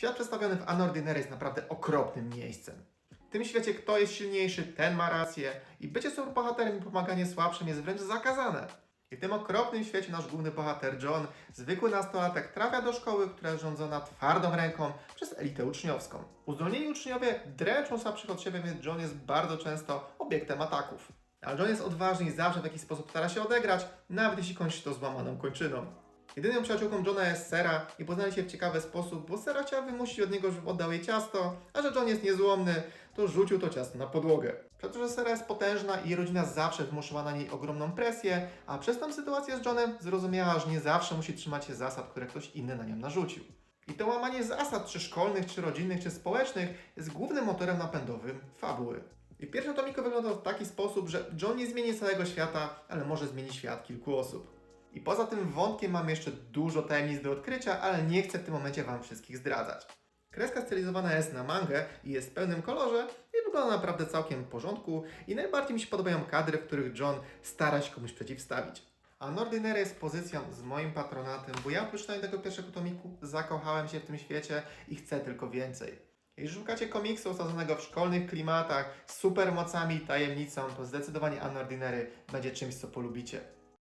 Świat przedstawiony w Unordinary jest naprawdę okropnym miejscem. W tym świecie kto jest silniejszy, ten ma rację i bycie superbohaterem i pomaganie słabszym jest wręcz zakazane. I w tym okropnym świecie nasz główny bohater John, zwykły nastolatek, trafia do szkoły, która jest rządzona twardą ręką przez elitę uczniowską. Uzdolnieni uczniowie dręczą słabszych od siebie, więc John jest bardzo często obiektem ataków. Ale John jest odważny i zawsze w jakiś sposób stara się odegrać, nawet jeśli kończy to złamaną kończyną. Jedyną przyjaciółką Johna jest Sera i poznali się w ciekawy sposób, bo Sera chciała wymusić od niego, żeby oddał jej ciasto, a że John jest niezłomny, to rzucił to ciasto na podłogę. Przez to, że Sera jest potężna i jej rodzina zawsze wymuszała na niej ogromną presję, a przez tę sytuację z Johnem zrozumiała, że nie zawsze musi trzymać się zasad, które ktoś inny na nią narzucił. I to łamanie zasad, czy szkolnych, czy rodzinnych, czy społecznych, jest głównym motorem napędowym fabuły. I w pierwszym tomiku wygląda w taki sposób, że John nie zmieni całego świata, ale może zmieni świat kilku osób. I poza tym wątkiem mam jeszcze dużo tajemnic do odkrycia, ale nie chcę w tym momencie Wam wszystkich zdradzać. Kreska stylizowana jest na mangę i jest w pełnym kolorze i wygląda naprawdę całkiem w porządku i najbardziej mi się podobają kadry, w których John stara się komuś przeciwstawić. A Nordinary jest pozycją z moim patronatem, bo ja czytania tego pierwszego tomiku zakochałem się w tym świecie i chcę tylko więcej. Jeśli szukacie komiksu osadzonego w szkolnych klimatach, z supermocami i tajemnicą, to zdecydowanie Unordinary będzie czymś, co polubicie.